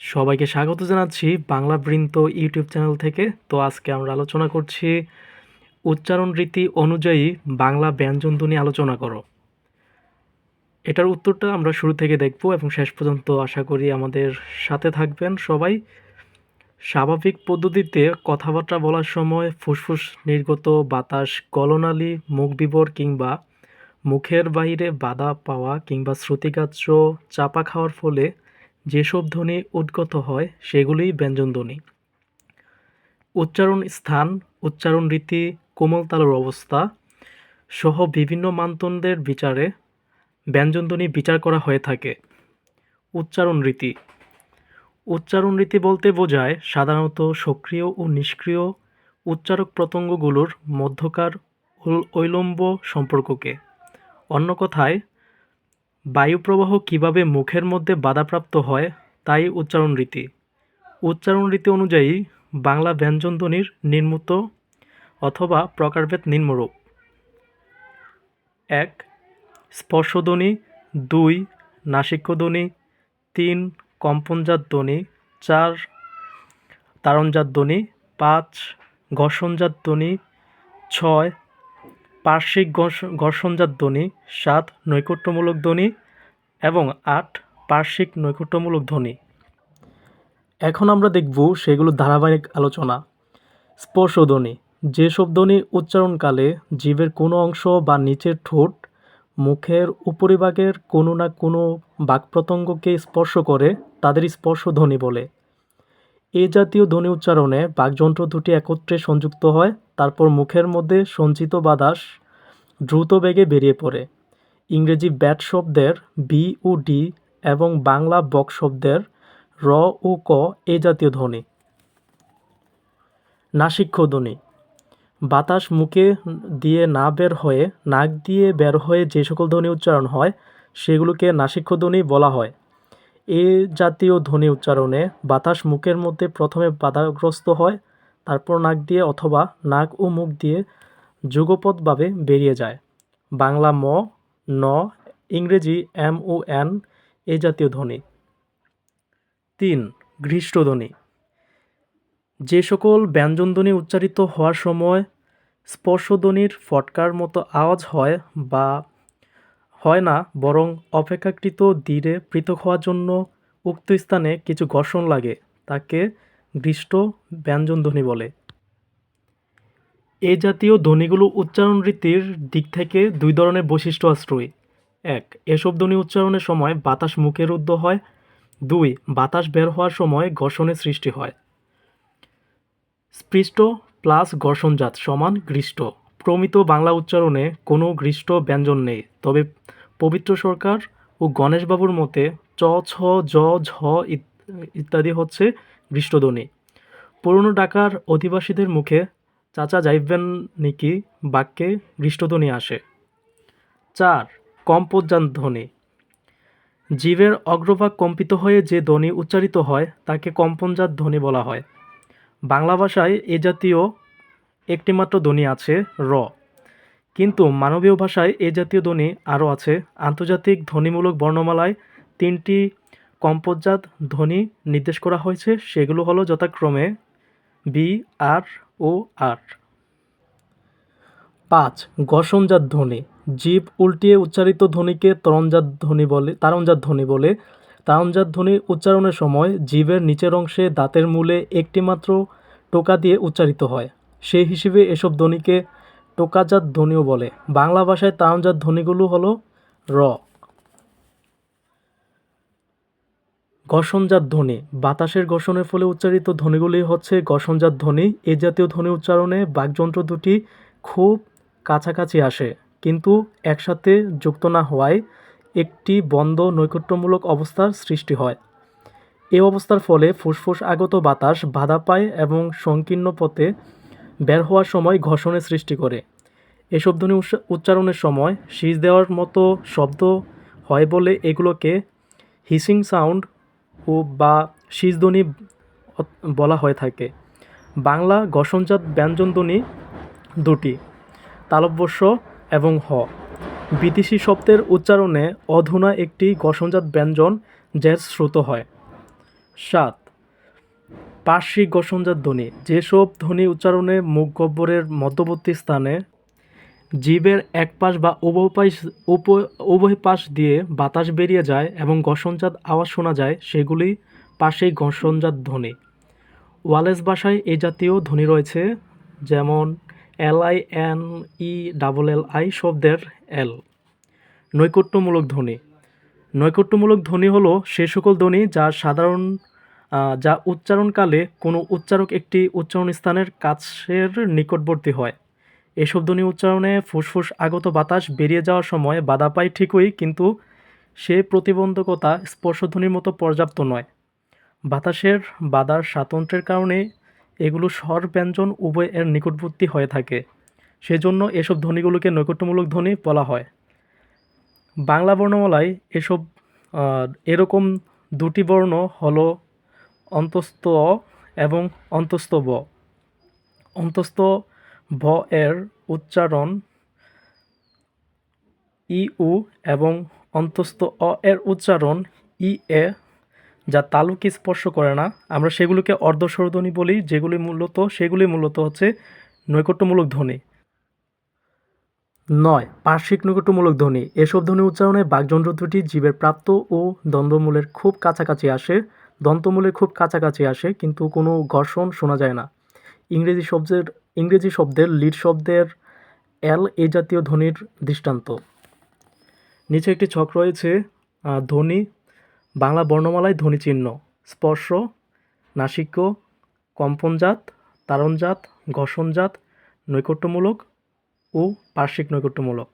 সবাইকে স্বাগত জানাচ্ছি বাংলা বৃন্ত ইউটিউব চ্যানেল থেকে। তো আজকে আমরা আলোচনা করছি উচ্চারণ রীতি অনুযায়ী বাংলা ব্যঞ্জনধ্বনি নিয়ে আলোচনা করো। এটার উত্তরটা আমরা শুরু থেকে দেখব এবং শেষ পর্যন্ত আশা করি আমাদের সাথে থাকবেন সবাই। স্বাভাবিক পদ্ধতিতে কথাবার্তা বলার সময় ফুসফুস, নির্গত বাতাস, গলনালী, মুখ বিবর কিংবা মুখের বাইরে বাধা পাওয়া কিংবা শ্রুতিকার্য চাপা খাওয়ার ফলে যেসব ধ্বনি উদ্গত হয়, সেগুলিই ব্যঞ্জনধ্বনি উচ্চারণ স্থান, উচ্চারণ রীতি, কোমল তালুর অবস্থা সহ বিভিন্ন মানদণ্ডের বিচারে ব্যঞ্জনধ্বনি বিচার করা হয়ে থাকে। উচ্চারণ রীতি। উচ্চারণ রীতি বলতে বোঝায় সাধারণত সক্রিয় ও নিষ্ক্রিয় উচ্চারক প্রত্যঙ্গগুলোর মধ্যকার ঐলম্ব সম্পর্ককে। অন্য কথায় বায়ুপ্রবাহ কীভাবে মুখের মধ্যে বাধাপ্রাপ্ত হয়, তাই উচ্চারণ রীতি। উচ্চারণ রীতি অনুযায়ী বাংলা ব্যঞ্জনধ্বনির নির্মুত অথবা প্রকারভেদ নিম্নরূপ। এক, স্পর্শধ্বনি। দুই, নাসিক্যধ্বনি। তিন কম্পনজাত ধ্বনি চার তারণজাত ধ্বনি পাঁচ ঘর্ষণজাত ধ্বনি ছয় পার্শ্বিক ঘর্ষ- ঘর্ষণজাত ধ্বনি, সাত নৈকট্যমূলক ধ্বনি এবং আট পার্শ্বিক নৈকট্যমূলক ধ্বনি। এখন আমরা দেখব সেগুলো ধারাবাহিক আলোচনা। স্পর্শধ্বনি যেসব ধ্বনি উচ্চারণকালে জীবের কোনো অংশ বা নিচের ঠোঁট, মুখের উপরিভাগের কোনো না কোনো বাকপ্রত্যঙ্গকে স্পর্শ করে, তাদের স্পর্শধ্বনি বলে। এ জাতীয় ধ্বনি উচ্চারণে বাকযন্ত্র দুটি একত্রে সংযুক্ত হয়, তারপর মুখের মধ্যে সঞ্চিত বাতাস দ্রুত বেগে বেরিয়ে পড়ে। ইংরেজি ব্যাট শব্দের বি ও ডি এবং বাংলা বক শব্দের র ও ক এ জাতীয় ধ্বনি। নাসিক্য ধ্বনি বাতাস মুখে দিয়ে না বের হয়ে, নাক দিয়ে বের হয়ে যে সকল ধ্বনি উচ্চারণ হয়, সেগুলোকে নাসিক্য ধ্বনি বলা হয়। এ জাতীয় ধ্বনি উচ্চারণে বাতাস মুখের মধ্যে প্রথমে বাধাগ্রস্ত হয়, তারপর নাক দিয়ে অথবা নাক ও মুখ দিয়ে যুগপৎভাবে বেরিয়ে যায়। বাংলা ম, ন, ইংরেজি এম ও এন এ জাতীয় ধ্বনি। তিন, ঘৃষ্টধ্বনি। যে সকল ব্যঞ্জনধ্বনি উচ্চারিত হওয়ার সময় স্পর্শধ্বনির ফটকার মতো আওয়াজ হয় বা হয় না, বরং অপেক্ষাকৃত ধীরে পৃথক হওয়ার জন্য উক্ত স্থানে কিছু ঘর্ষণ লাগে, তাকে দৃষ্ট ব্যঞ্জনধ্বনি বলে। এ জাতীয় ধ্বনিগুলো উচ্চারণ রীতির দিক থেকে দুই ধরনের বৈশিষ্ট্য আশ্রয়ী। এক, এসব ধ্বনি উচ্চারণের সময় বাতাস মুখে রুদ্ধ হয়। দুই, বাতাস বের হওয়ার সময় ঘর্ষণের সৃষ্টি হয়। স্পৃষ্ট প্লাস ঘর্ষণজাত সমান গ্রীষ্ট প্রমিত বাংলা উচ্চারণে কোনো গ্রীষ্ট ব্যঞ্জন নেই। তবে পবিত্র সরকার ও গণেশবাবুর মতে চ, ছ, জ, ঝ ইত্যাদি হচ্ছে গ্রীষ্টধ্বনি পুরনো ঢাকার অধিবাসীদের মুখে চাচা যাইবেন নাকি বাক্যে গ্রীষ্টধ্বনি আসে। চার কম্পোজান ধ্বনি জীবের অগ্রভাগ কম্পিত হয়ে যে ধ্বনি উচ্চারিত হয় তাকে কম্পনজাত ধ্বনি বলা হয়। বাংলা ভাষায় এ জাতীয় একটিমাত্র ধ্বনি আছে, র। কিন্তু মানবীয় ভাষায় এ জাতীয় ধ্বনি আরও আছে। আন্তর্জাতিক ধ্বনিমূলক বর্ণমালায় তিনটি কম্পোজাত ধ্বনি নির্দেশ করা হয়েছে। সেগুলো হলো যথাক্রমে বি, আর, ও, আর। পাঁচ, ঘর্ষণজাত ধ্বনি। জীব উল্টিয়ে উচ্চারিত ধ্বনিকে তরণজাত ধ্বনি বলে, তারণজাত ধ্বনি বলে। তারণজাত ধ্বনি উচ্চারণের সময় জীবের নিচের অংশে দাঁতের মূলে একটিমাত্র টোকা দিয়ে উচ্চারিত হয়। সেই হিসেবে এসব ধ্বনিকে টোকাজাত ধ্বনিও বলে। বাংলা ভাষায় তারণজাত ধ্বনিগুলো হলো র। ঘর্ষণজাত ধ্বনি। বাতাসের ঘর্ষণের ফলে উচ্চারিত ধ্বনিগুলি হচ্ছে ঘর্ষণজাত ধ্বনি। এ জাতীয় ধ্বনি উচ্চারণে বাকযন্ত্র দুটি খুব কাছাকাছি আসে, কিন্তু একসাথে যুক্ত না হওয়ায় একটি বন্ধ নৈকট্যমূলক অবস্থার সৃষ্টি হয়। এই অবস্থার ফলে ফুসফুস আগত বাতাস বাধা পায় এবং সংকীর্ণ পথে বের হওয়ার সময় ঘর্ষণের সৃষ্টি করে। এসব ধ্বনি উচ্চা- উচ্চারণের সময় শীষ দেওয়ার মতো শব্দ হয় বলে এগুলোকে হিসিং সাউন্ড ও বা শীষধ্বনি বলা হয়ে থাকে। বাংলা ঘর্ষণজাত ব্যঞ্জনধ্বনি দুটি, তালব্যস্য এবং হ। বিদেশি শব্দের উচ্চারণে অধুনা একটি ঘর্ষণজাত ব্যঞ্জন জ্যাজ শ্রুত হয় সাত। পার্শ্বিক গসনজাত ধ্বনি। যেসব ধ্বনি উচ্চারণে মুখ গহ্বরের মধ্যবর্তী স্থানে জীবের এক পাশ বা উভয় পাশ উভয় পাশ দিয়ে বাতাস বেরিয়ে যায় এবং গসনজাত আওয়াজ শোনা যায়, সেগুলি পার্শ্বিক গসনজাত ধ্বনি। ওয়ালেস ভাষায় এই জাতীয় ধ্বনি রয়েছে, যেমন L I N E double L I শব্দের এল। নৈকট্যমূলক ধ্বনি। নৈকট্যমূলক ধ্বনি হলো সে সকল ধ্বনি যা সাধারণ যা উচ্চারণকালে কোনো উচ্চারক একটি উচ্চারণ স্থানের কাছের নিকটবর্তী হয়। এসব ধ্বনি উচ্চারণে ফুসফুস আগত বাতাস বেরিয়ে যাওয়ার সময় বাধা পায় ঠিকই, কিন্তু সে প্রতিবন্ধকতা স্পর্শধ্বনির মতো পর্যাপ্ত নয়। বাতাসের বাধার স্বাতন্ত্র্যের কারণে এগুলো স্বর ব্যঞ্জন উভয় এর নিকটবর্তী হয়ে থাকে। সেজন্য এসব ধ্বনিগুলোকে নৈকট্যমূলক ধ্বনি বলা হয়। বাংলা বর্ণমালায় এসব এরকম দুটি বর্ণ হলো অন্তস্থ অ এবং অন্তস্থ ব। অন্তস্থ ব এর উচ্চারণ ই উ এবং অন্তস্থ অ এর উচ্চারণ ই এ যা তালুকে স্পর্শ করে না। আমরা সেগুলোকে অর্ধস্বরধ্বনি বলি, যেগুলি মূলত, সেগুলি মূলত হচ্ছে নৈকট্যমূলক ধ্বনি। নয়, পার্শ্বিক নৈকট্যমূলক ধ্বনি। এসব ধ্বনি উচ্চারণে বাকযন্ত্র দুটি জীবের প্রাপ্ত ও দ্বন্দ্বমূলের খুব কাছাকাছি আসে। দন্তমূলের খুব কাছাকাছি আসে, কিন্তু কোনো ঘর্ষণ শোনা যায় না। ইংরেজি শব্দের ইংরেজি শব্দের লিড শব্দের এল এ জাতীয় ধ্বনির দৃষ্টান্ত। নিচে একটি ছক রয়েছে ধ্বনি, বাংলা বর্ণমালায় ধ্বনি চিহ্ন, স্পর্শ, নাসিক্য কম্পনজাত তারণজাত ঘর্ষণজাত নৈকট্যমূলক ও পার্শ্বিক নৈকট্যমূলক।